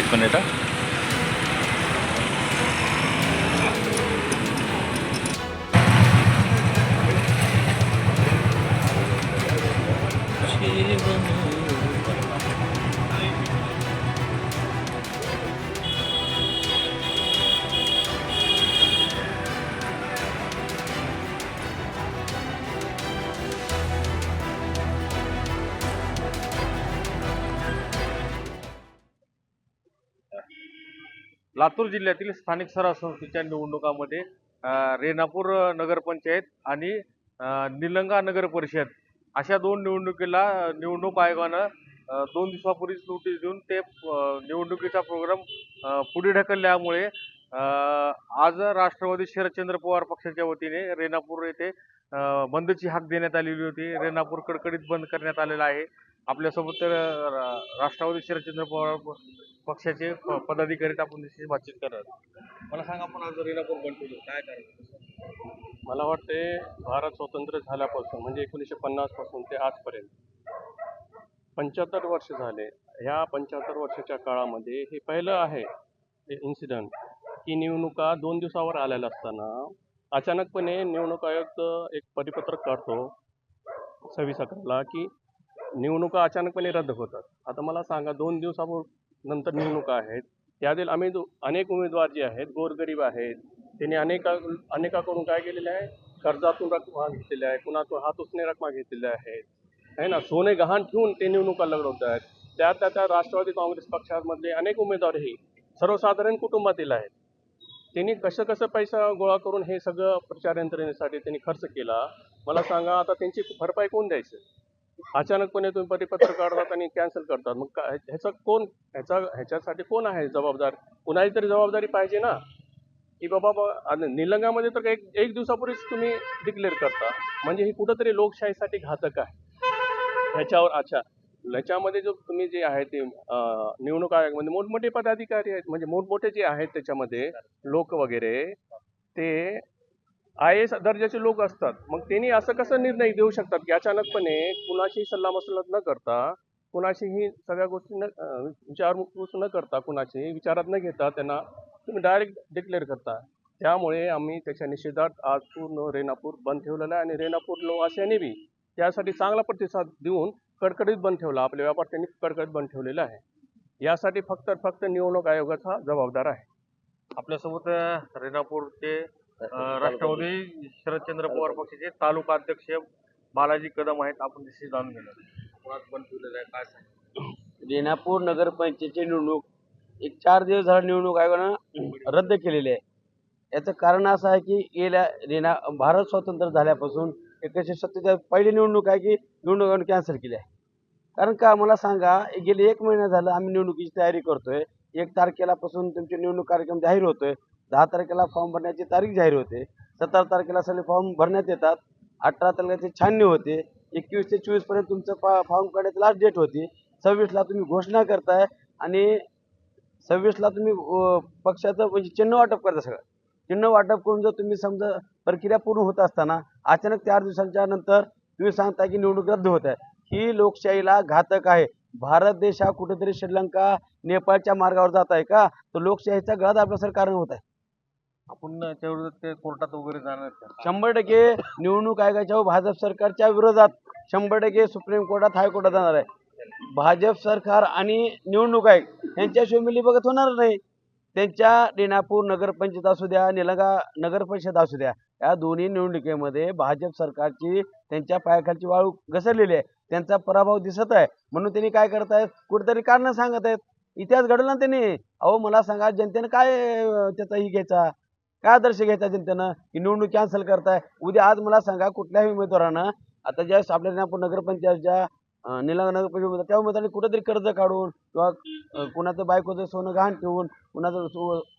एक मिनिट हा. लातूर जिल्ह्यातील स्थानिक स्वराज संस्थेच्या निवडणुकामध्ये रेणापूर नगरपंचायत आणि निलंगा नगर परिषद अशा दोन निवडणुकीला निवडणूक आयोगानं दोन दिवसापूर्वीच नोटीस देऊन ते निवडणुकीचा प्रोग्राम पुढे ढकलल्यामुळे आज राष्ट्रवादी शरदचंद्र पवार पक्षाच्या वतीने रेणापूर येथे बंदची हाक देण्यात आलेली होती. रेणापूर कडकडीत बंद करण्यात आलेला आहे. आपल्यासोबत तर रा- राष्ट्रवादी शरदचंद्र पवार पक्षाचे प- पदाधिकारी आहेत. आपण त्याच्याशी बातचीत करणार. मला सांगा आपण आज रेणापूर बंद केलं काय कारण? मला वाटते भारत स्वतंत्र झाल्यापासून म्हणजे एकोणीसशे पन्नासपासून ते आजपर्यंत पंच्याहत्तर वर्ष झाले. ह्या पंच्याहत्तर वर्षाच्या काळामध्ये हे पहिलं आहे इन्सिडंट की निवडणुका दोन दिवसावर आलेल्या असताना अचानकपणे निवडणूक आयोग एक परिपत्रक काढतो सव्वीस अकराला की निवडणुका अचानकपणे रद्द होतात. आता मला सांगा दोन दिवसापूर्वी नंतर निवडणुका आहेत त्यातील आम्ही अनेक उमेदवार जे आहेत गोरगरीब आहेत त्यांनी अनेका अनेकाकडून काय केलेलं आहे? कर्जातून रकमा घेतलेल्या आहे कुणातून हात उसने रकमा घेतलेल्या आहेत आहे ना? सोने गहाण ठेवून ते निवडणुका लढवत आहेत. त्या त्या त्या राष्ट्रवादी काँग्रेस पक्षामधले अनेक उमेदवारही सर्वसाधारण कुटुंबातील आहेत. त्यांनी कसं कसं पैसा गोळा करून हे सगळं प्रचार यंत्रणेसाठी त्यांनी खर्च केला? मला सांगा आता त्यांची भरपाई कोण द्यायचं? अचानकपणे तुम्ही परिपत्र काढतात आणि कॅन्सल करतात. मग काय ह्याचा कोण ह्याचा ह्याच्यासाठी कोण आहे जबाबदार? कुणाची तरी जबाबदारी पाहिजे ना? की बाबा आणि निलंगामध्ये तर एक एक दिवसापूर्वीच तुम्ही डिक्लेअर करता. म्हणजे ही कुठंतरी लोकशाहीसाठी घातक आहे. ह्याच्यावर अच्छा ह्याच्यामध्ये जो तुम्ही जे आहे ते निवडणूक आयोगामध्ये मोठमोठे पदाधिकारी आहेत. म्हणजे मोठमोठे जे आहेत त्याच्यामध्ये लोक वगैरे ते आय एस दर्जाचे लोक असतात. मग त्यांनी असं कसं निर्णय देऊ शकतात की अचानकपणे कुणाशी सल्लामसलत न करता कुणाशीही सगळ्या गोष्टी न विचारपूस न करता कुणाशी विचारात न घेता त्यांना तुम्ही डायरेक्ट डिक्लेअर करता. त्यामुळे आम्ही त्याच्या निषेधात आज पूर्ण रेणापूर बंद ठेवलेला आहे आणि रेणापूर लोकवासियांनी बी त्यासाठी चांगला प्रतिसाद देऊन कडकडीत बंद ठेवला. आपल्या व्यापार त्यांनी कडकडीत बंद ठेवलेला आहे. यासाठी फक्त फक्त निवडणूक आयोगाचा जबाबदार आहे. आपल्यासोबत रेणापूरचे राष्ट्रवादी शरदचंद्र पवार पक्षाचे तालुका अध्यक्ष बालाजी कदम आहेत. आपण त्याशी जाणून घेणार काय रेणापूर नगरपंचायतची निवडणूक एक चार दिवस झाला निवडणूक आयोगानं रद्द केलेली आहे. याचं कारण असं आहे की गेल्या रेणा भारत स्वतंत्र झाल्यापासून एकोणीसशे सत्तेचाळीस पहिली निवडणूक आहे की निवडणूक आयोगानं कॅन्सल केली आहे. कारण का मला सांगा गेले एक महिना झालं आम्ही निवडणुकीची तयारी करतोय. एक तारखेलापासून तुमचे निवडणूक कार्यक्रम जाहीर होतोय. दहा तारखेला फॉर्म भरण्याची तारीख जाहीर होते. सतरा तारखेला सगळे फॉर्म भरण्यात येतात. अठरा तारखेचे ते छाननी होते. एकवीस ते चोवीसपर्यंत तुमचं फा फॉर्म काढण्याची लास्ट डेट होती. सव्वीसला तुम्ही घोषणा करताय आणि सव्वीसला तुम्ही पक्षाचं म्हणजे चिन्ह वाटप करता सगळं. चिन्ह वाटप करून जर तुम्ही समजा प्रक्रिया पूर्ण होत असताना अचानक चार दिवसांच्या नंतर तुम्ही सांगता की निवडणूक रद्द होत आहे. ही लोकशाहीला घातक आहे. भारत देश हा कुठेतरी श्रीलंका नेपाळच्या मार्गावर जात आहे का? तर लोकशाहीचा गळा दाबल्यासारखं कारण होत आहे. आपण ते कोर्टात वगैरे जाणार का? शंभर टक्के निवडणूक आयोगाच्या व भाजप सरकारच्या विरोधात शंभर टक्के सुप्रीम कोर्टात हायकोर्टात जाणार आहे. भाजप सरकार आणि निवडणूक आयोग यांच्याशिवाय मिली बघत होणार नाही. त्यांच्या रेणापूर नगरपंचायत असू द्या निलंगा नगर परिषद असू द्या या दोन्ही निवडणुकीमध्ये भाजप सरकारची त्यांच्या पायाखालची वाळू घसरलेली आहे. त्यांचा पराभव दिसत आहे. म्हणून त्यांनी काय करत आहेत? कुठेतरी कारण सांगत आहेत. इतिहास घडवला ना त्यांनी. अहो मला सांगा जनतेनं काय त्याचा ही घ्यायचा? काय आदर्श घ्यायचा जनतेनं की निवडणूक कॅन्सल करताय. उद्या आज मला सांगा कुठल्याही उमेदवारानं आता ज्या आपल्या नागपूर नगरपंचायतच्या निलांग निलंगा नगरपंचायत त्या उमेदवारांनी कुठेतरी कर्ज काढून किंवा कुणाचं बायकोचं सोनं गहाण ठेवून कुणाचं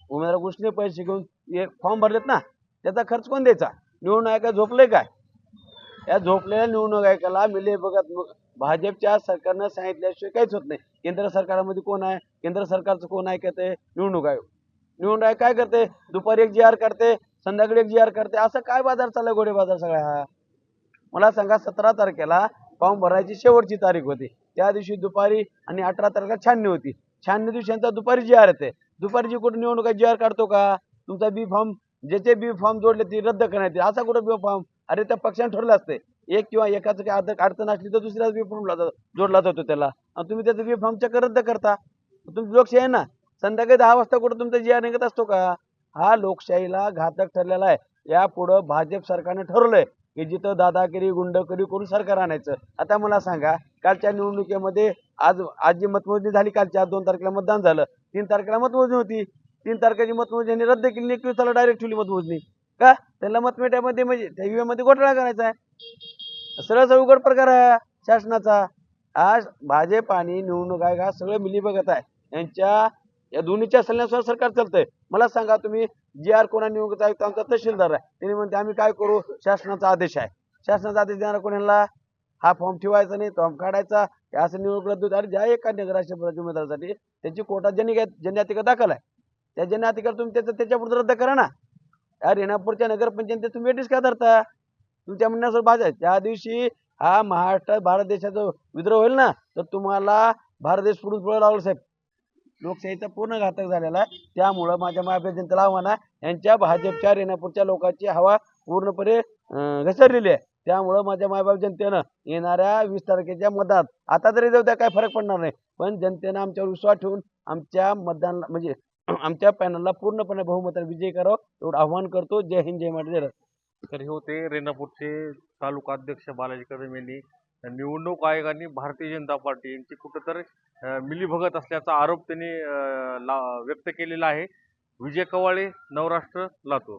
उमेदवार गोष्टीने पैसे घेऊन हे फॉर्म भरलेत ना? त्याचा खर्च कोण द्यायचा? निवडणूक आयोगा झोपले काय? या झोपलेल्या निवडणूक आयोगाला मिले बघत मग भाजपच्या सरकारनं सांगितल्याशिवाय काहीच होत नाही. केंद्र सरकारमध्ये कोण आहे? केंद्र सरकारचं कोण ऐकत आहे? निवडणूक आयोग. निवडून राय काय करते? दुपारी एक जी आर करते संध्याकाळी एक जी आर करते असं काय बाजार चाललाय घोडे बाजार सगळा? हा मला सांगा सतरा तारखेला फॉर्म भरायची शेवटची तारीख होती. त्या दिवशी दुपारी आणि अठरा तारखेला छाननी होती. छानव दिवशी नंतर दुपारी जी आर येते. दुपारी जी कुठे निवडणुका जी आर काढतो का? तुमचा बी फॉर्म ज्याचे बी फॉर्म जोडले ते रद्द करण्यात येईल. असा कुठं बी फॉर्म अरे त्या पक्षाने ठरलं असते. एक किंवा एकाचं काही अड- अडचण असली तर दुसऱ्याच बी फॉर्म जोडला जातो त्याला. आणि तुम्ही त्याचं बी फॉर्म चक्क रद्द करता. तुमची लोकशाही आहे ना? संध्याकाळी दहा वाजता कुठं तुमचा जी निघत असतो का? हा लोकशाहीला घातक ठरलेला आहे. यापुढं भाजप सरकारने ठरवलंय की जिथं दादागिरी गुंडगिरी करून सरकार आणायचं. आता मला सांगा कालच्या निवडणुकीमध्ये आज आज जी मतमोजणी झाली कालच्या आज दोन तारखेला मतदान झालं. तीन तारखेला मतमोजणी होती. तीन तारखेची मतमोजणी रद्द केली एकवीसला डायरेक्ट ठेवली मतमोजणी. का? त्यांना मतमेट्यामध्ये म्हणजे त्या मध्ये घोटाळा करायचा आहे. सरळ सरळ उघड प्रकार आहे शासनाचा. आज भाजप आणि निवडणूक आयोग हा सगळं मिली बघत आहे. यांच्या या दोन्हीच्या सल्ल्यानुसार सरकार चालतंय. मला सांगा तुम्ही जी आर कोणा निवडणूक आयुक्त आमचा तहसीलदार आहे. त्यांनी म्हणते आम्ही काय करू? शासनाचा आदेश आहे. शासनाचा आदेश देणारा कोणाला हा फॉर्म ठेवायचा नाही फॉर्म काढायचा. असं निवडणूक रद्द होते. ज्या एका नगराष्ट्रीय उमेदवारासाठी त्याची कोटा जनी जन्याधिकार दाखल आहे. त्या जन्याधिकार तुम्ही त्याचा त्याच्यापुढे रद्द करा ना. या रेणापूरच्या नगरपंचायतीत तुम्ही वेटीस का धरता? तुमच्या म्हणण्यासोबत भाजप त्या दिवशी हा महाराष्ट्र भारत देशाचा विद्रोह होईल ना तर तुम्हाला भारत देश पुढून पुढे लावलं साहेब. लोकशाहीचा पूर्ण घातक झालेला आहे. त्यामुळं माझ्या महाराष्ट्र जनतेला आव्हान आहे यांच्या भाजपच्या रेणापूरच्या लोकांची हवा पूर्णपणे घसरलेली आहे. त्यामुळं माझ्या मायबाप जनतेनं येणाऱ्या वीस तारखेच्या मतदानात आता तरी जाऊ द्या काय फरक पडणार नाही. पण जनतेनं आमच्यावर विश्वास ठेवून आमच्या मतदान म्हणजे आमच्या पॅनलला पूर्णपणे बहुमताने विजय करावं एवढं आव्हान करतो. जय हिंद जय महाराज तर हे होते रेणापूरचे तालुका अध्यक्ष बालाजी कदम यांनी निवडणूक आयोगाने भारतीय जनता पार्टी यांची कुठंतरी मिलीभगत असल्याचा आरोप त्यांनी ला व्यक्त केलेला आहे. विजय कवाळे नवराष्ट्र लातूर.